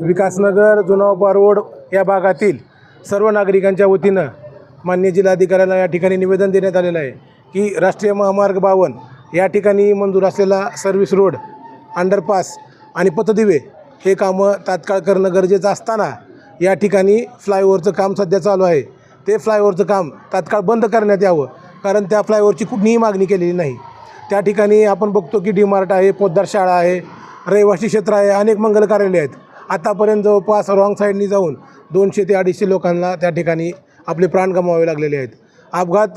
Vikasnagar जुनावपा road या भागातील सर्व नागरिकांच्या वतीनं मान्य जिल्हाधिकाऱ्याला या ठिकाणी निवेदन देण्यात आलेलं आहे की राष्ट्रीय महामार्ग बावन या ठिकाणी मंजूर असलेला सर्व्हिस रोड अंडरपास आणि पथदिवे हे कामं तात्काळ करणं गरजेचं असताना या ठिकाणी फ्लायओव्हरचं काम सध्या चालू आहे. ते फ्लायओव्हरचं काम तात्काळ बंद करण्यात यावं कारण त्या फ्लायओव्हरची कुठलीही मागणी केलेली नाही. त्या ठिकाणी आपण बघतो की डी मार्ट आहे पोद्दार शाळा आहे रहिवासी क्षेत्र आहे अनेक मंगल कार्यालय आहेत. आतापर्यंत जवळपास रॉंग साईडनी जाऊन दोनशे ते अडीचशे लोकांना त्या ठिकाणी आपले प्राण गमावे लागलेले आहेत. अपघात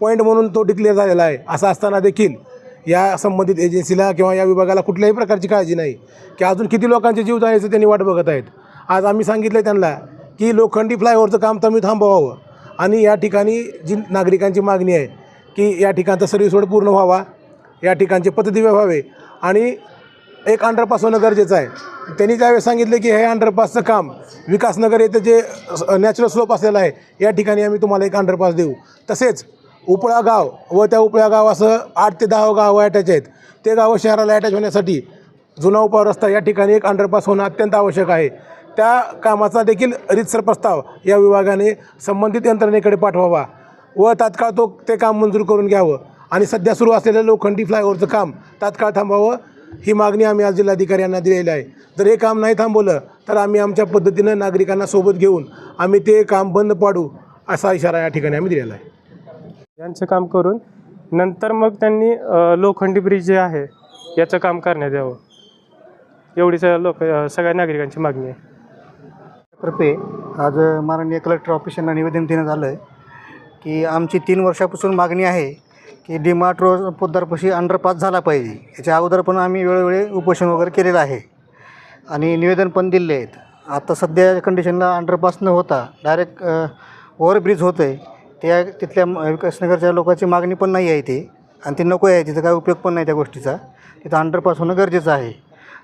पॉईंट म्हणून तो डिक्लेअर झालेला आहे. असं असताना देखील या संबंधित एजन्सीला किंवा या विभागाला कुठल्याही प्रकारची काळजी नाही की अजून किती लोकांचे जीव जाण्याचं त्यांनी वाट बघत आहेत. आज आम्ही सांगितलं त्यांना की लोखंडी फ्लायओव्हरचं काम तुम्ही थांबवावं. आणि या ठिकाणी जी नागरिकांची मागणी आहे की या ठिकाणचा सर्व्हिस रोड पूर्ण व्हावा या ठिकाणचे पथदिवे व्हावे आणि एक अंडरपास होणं गरजेचं आहे. त्यांनी त्यावेळेस सांगितले की हे अंडरपासचं काम विकासनगर येथे जे नॅचरल स्लोप असलेलं आहे या ठिकाणी आम्ही तुम्हाला एक अंडरपास देऊ. तसेच उपळा गाव व त्या उपळा गाव असं आठ ते दहा गावं अटॅच आहेत. ते गावं शहराला अटॅच होण्यासाठी जुना उपाव रस्ता या ठिकाणी एक अंडरपास होणं अत्यंत आवश्यक आहे. त्या कामाचा देखील रितसर प्रस्ताव या विभागाने संबंधित यंत्रणेकडे पाठवावा व तात्काळ तो ते काम मंजूर करून घ्यावं. आणि सध्या सुरू असलेलं लोखंडी फ्लायओव्हरचं काम तात्काळ थांबावं. ही मागणी आम्ही आज जिल्हाधिकारी यांना दिलेली आहे. जर हे काम नाही थांबवलं तर आम्ही आमच्या पद्धतीनं नागरिकांना सोबत घेऊन आम्ही ते काम बंद पाडू असा इशारा या ठिकाणी आम्ही दिलेला आहे. यांचं काम करून नंतर मग त्यांनी लोखंडी ब्रिज जे आहे याचं काम करण्यात यावं. एवढीच लोक अ, सगळ्या नागरिकांची मागणी आहे. तर्फे आज माननीय कलेक्टर ऑफिस यांना निवेदन देण्यात आलं आहे की आमची तीन वर्षापासून मागणी आहे की डीमार्ट रोड पोद्दारपाशी अंडरपास झाला पाहिजे. याच्या अगोदर पण आम्ही वेळोवेळी उपोषण वगैरे केलेलं आहे. आणि निवेदन पण दिले आहेत. आता सध्या कंडिशनला अंडरपास न होता डायरेक्ट ओव्हरब्रिज होतं आहे त्या तिथल्या विकासनगरच्या लोकांची मागणी पण नाही आहे ती आणि ती नको आहे. तिथं काय उपयोग पण नाही त्या गोष्टीचा. तिथं अंडरपास होणं गरजेचं आहे.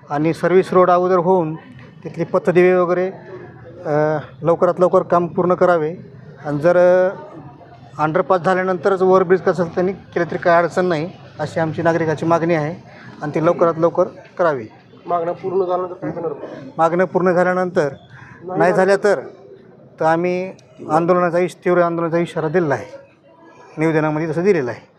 आणि सर्व्हिस रोड अगोदर होऊन तिथली पथदिवे वगैरे लवकरात लवकर काम पूर्ण करावे. आणि जर अंडरपास झाल्यानंतरच ओव्हरब्रिज कसं त्यांनी केलं तरी काय अडचण नाही अशी आमची नागरिकाची मागणी आहे. आणि ती लवकरात लवकर करावी. मागणं पूर्ण झाल्यानंतर काय करणार मागणं पूर्ण झाल्यानंतर नाही झाल्या तर तर आम्ही आंदोलनाचा इश तीव्र आंदोलनाचा इशारा दिलेला आहे. निवेदनामध्ये तसं दिलेलं आहे.